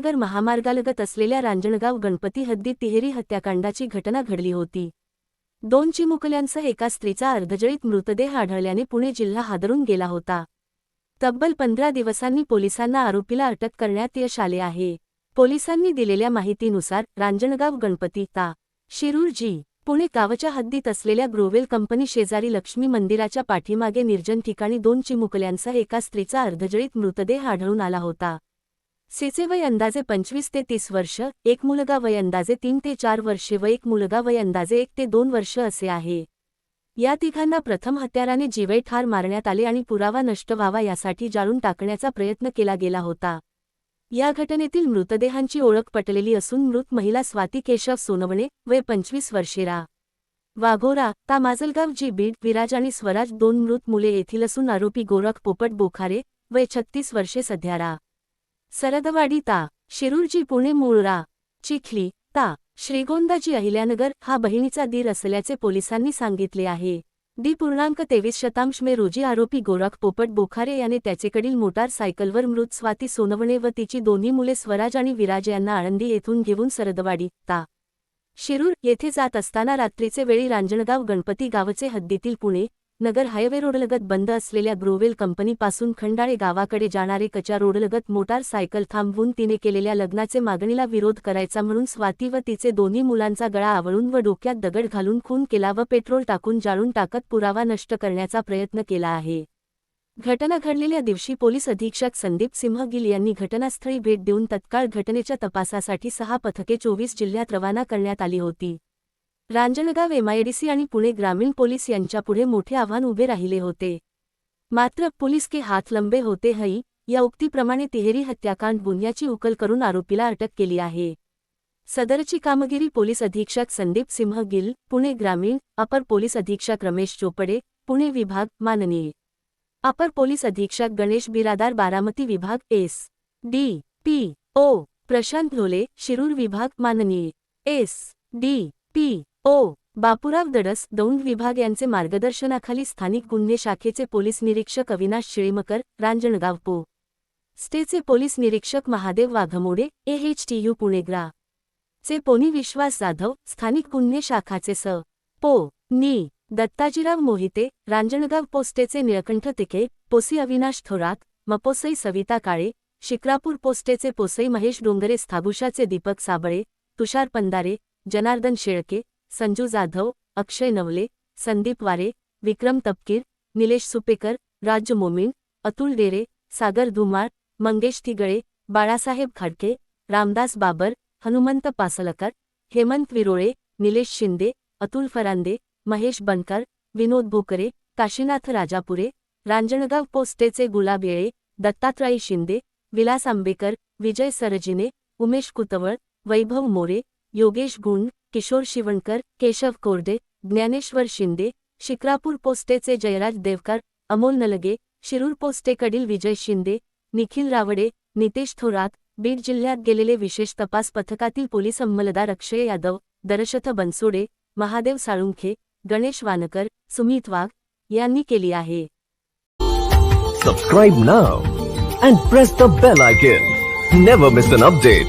अहमदनगर महामार्गालगत असलेल्या रांजणगाव गणपती हद्दीत तिहेरी हत्याकांडाची घटना घडली होती. दोन चिमुकल्यांसह एका स्त्रीचा अर्धजळीत मृतदेह आढळल्याने पुणे जिल्हा हादरून गेला होता. तब्बल पंधरा दिवसांनी पोलिसांना आरोपीला अटक करण्यात यश आले आहे. पोलिसांनी दिलेल्या माहितीनुसार रांजणगाव गणपती ता. शिरूर जी पुणे गावच्या हद्दीत असलेल्या ग्रोवेल कंपनी शेजारी लक्ष्मी मंदिराच्या पाठीमागे निर्जन ठिकाणी दोन चिमुकल्यांसह एका स्त्रीचा अर्धजळीत मृतदेह आढळून आला होता. सीचे वय अंदाजे पंचवीस ते तीस वर्ष एक मुलगा वय अंदाजे तीन ते चार वर्षे व एक मुलगा वय अंदाजे एक ते दोन वर्ष असे आहे. या तिघांना प्रथम हत्याराने जिवे ठार मारण्यात आले आणि पुरावा नष्ट व्हावा यासाठी जाळून टाकण्याचा प्रयत्न केला गेला होता. या घटनेतील मृतदेहांची ओळख पटलेली असून मृत महिला स्वाती केशव सोनवणे वय पंचवीस वर्षेरा. वाघोरा ता माजलगाव जी बीड विराज आणि स्वराज दोन मृत मुले येथील असून आरोपी गोरख पोपट बोखारे वय छत्तीस वर्षे सध्यारा. सरदवाडी ता शिरूरजी पुणे मूळरा चिखली ता श्रीगोंदाजी अहिल्यानगर हा बहिणीचा दीर असल्याचे पोलिसांनी सांगितले आहे. डी पूर्णांक तेवीस शतांश मे रोजी आरोपी गोरख पोपट बोखारे याने त्याचेकडील मोटारसायकलवर मृत स्वाती सोनवणे व तिची दोन्ही मुले स्वराज आणि विराज यांना आळंदी येथून घेऊन सरदवाडी ता शिरूर येथे जात असताना रात्रीचे वेळी रांजणगाव गणपती गावचे हद्दीतील पुणे नगर हायवे रोडलगत बंद असलेल्या ग्रोवेल कंपनीपासून खंडाळे गावाकडे जाणारे कच्या रोडलगत मोटारसायकल थांबवून तिने केलेल्या लग्नाचे मागणीला विरोध करायचा म्हणून स्वाती व तिचे दोन्ही मुलांचा गळा आवळून व डोक्यात दगड घालून खून केला व पेट्रोल टाकून जाळून टाकत पुरावा नष्ट करण्याचा प्रयत्न केला आहे. घटना घडलेल्या दिवशी पोलीस अधीक्षक संदीप सिंह गिल यांनी घटनास्थळी भेट देऊन तत्काळ घटनेच्या तपासासाठी सहा पथके चोवीस जिल्ह्यात रवाना करण्यात आली होती. रांजणगाव एमआयडीसी आणि पुणे ग्रामीण पोलीस यांच्यापुढे मोठे आव्हान उभे राहिले होते. मात्र पोलीस के हात लंबे होते हई या उक्तीप्रमाणे तिहेरी हत्याकांड गुन्ह्याची उकल करून आरोपीला अटक केली आहे. सदरची कामगिरी पोलीस अधीक्षक संदीप सिंह गिल पुणे ग्रामीण अपर पोलीस अधीक्षक रमेश चोपडे पुणे विभाग माननीय. अपर पोलीस अधीक्षक गणेश बिरादार बारामती विभाग S. D. P. O. Prashant Dhole Shirur विभाग माननीय. S. D. P. O Bapurao Dadas Daund विभाग यांचे मार्गदर्शनाखाली स्थानिक गुन्हे शाखेचे पोलीस निरीक्षक अविनाश शिळीमकर रांजणगाव पो. स्टेचे पोलीस निरीक्षक महादेव वाघमोडे एएचटीयू पुणेग्रा चे पोनी विश्वास जाधव स्थानिक गुन्हे शाखाचे स. पो. नी. दत्ताजीराव मोहिते रांजणगाव पोस्टेचे निळकंठ तिके पोसी अविनाश थोरात मपोसई सविता काळे शिक्रापूर पोस्टेचे पोसई महेश डोंगरे स्थाभुषाचे दीपक साबळे तुषार पंदारे जनार्दन शेळके संजू जाधव अक्षय नवले संदीप वारे विक्रम तपकीर निलेश सुपेकर राज मोमीन अतुल डेरे सागर धुमाळ मंगेश थिगळे बाळासाहेब खाडके रामदास बाबर हनुमंत पासलकर हेमंत विरोळे निलेश शिंदे अतुल फरांदे महेश बनकर विनोद भोकरे काशीनाथ राजापुरे रांजणगाव पोस्टेचे गुलाब येळे दत्तात्रयी शिंदे विलास आंबेकर विजय सरजिने उमेश कुतवळ वैभव मोरे योगेश गुंड किशोर शिवणकर केशव कोरडे ज्ञानेश्वर शिंदे शिक्रापूर पोस्टेचे जयराज देवकर अमोल नलगे शिरूर पोस्टेकडील विजय शिंदे निखिल रावडे नितेश थोरात बीड जिल्ह्यात गेलेले विशेष तपास पथकातील पोलीस अंमलदार अक्षय यादव दरशथ बनसोडे महादेव साळुंखे गणेश वानकर सुमित वाघ यांनी केली आहे. Subscribe now and press the bell icon never miss an update